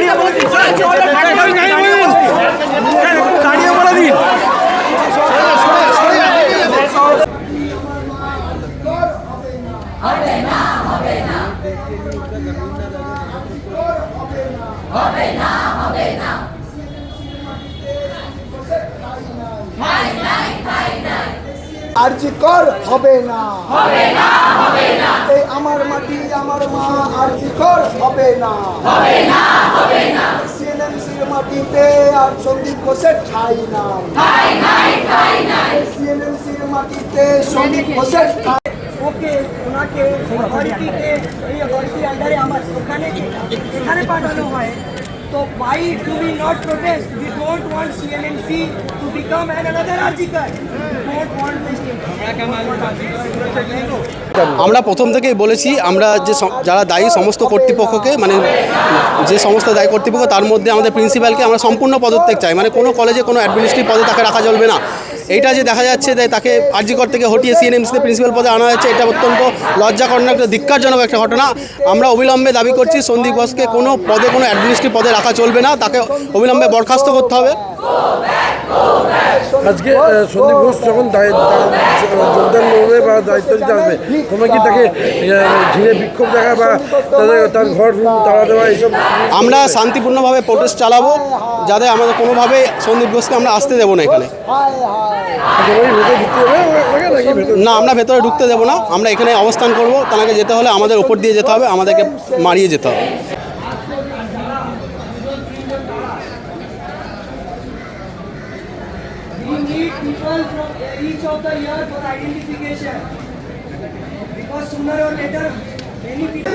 দাঁড়িয়ে আর কর হবে না। হবে না। আমার মা আরজি কর হবে না হবে না হবে না সিএনএমসির মাটিতে আর সন্দীপ ঘোষের ঠাই না ঠাই নাই ঠাই নাই সিএনএমসির মাটিতে সন্দীপ ঘোষের ঠাই ওকে ওনাকে অথরিটিতে এই অথরিটির আন্ডারে আমার ওখানে এখানে পাঠানো হয় তো why do we not protest we don't want CNMC to become an another article we don't want this আমরা প্রথম থেকেই বলেছি, আমরা যে যারা দায়ী সমস্ত কর্তৃপক্ষকে মানে যে সমস্ত দায়ী কর্তৃপক্ষ, তার মধ্যে আমাদের প্রিন্সিপালকে আমরা সম্পূর্ণ পদত্যাগ চাই। মানে কোনো কলেজে কোনো অ্যাডমিনিস্ট্রেটিভ পদে তাকে রাখা চলবে না। এইটা যে দেখা যাচ্ছে যে তাকে আরজিকর থেকে হটিয়ে সিএনএমসিতে প্রিন্সিপাল পদে আনা হয়েছে, এটা অত্যন্ত লজ্জাকরণ একটা ধিক্কারজনক একটা ঘটনা। আমরা অবিলম্বে দাবি করছি, সন্দীপ ঘোষকে কোনো পদে কোনো অ্যাডমিনিস্ট্রেটিভ পদে রাখা চলবে না, তাকে অবিলম্বে বরখাস্ত করতে হবে। আজকে সন্দীপ ঘোষ যখন যোগদান করবে বা দায়িত্ব দিতে আসবে তোমরা কি তাকে ঘিরে বিক্ষোভ দেখা বা তাদের তার ঘর তাড়া দেওয়া এইসব আমরা শান্তিপূর্ণভাবে প্রোটেস্ট চালাবো যাতে আমাদের কোনোভাবে সন্দীপ ঘোষকে আমরা আসতে দেবো না এখানে। না আমরা ভেতরে ঢুকতে দেবো না আমরা এখানে অবস্থান করব তাকে যেতে হলে আমাদের উপর দিয়ে যেতে হবে আমাদেরকে মারিয়ে যেতে হবে। People from each of the year for identification because sooner or later many people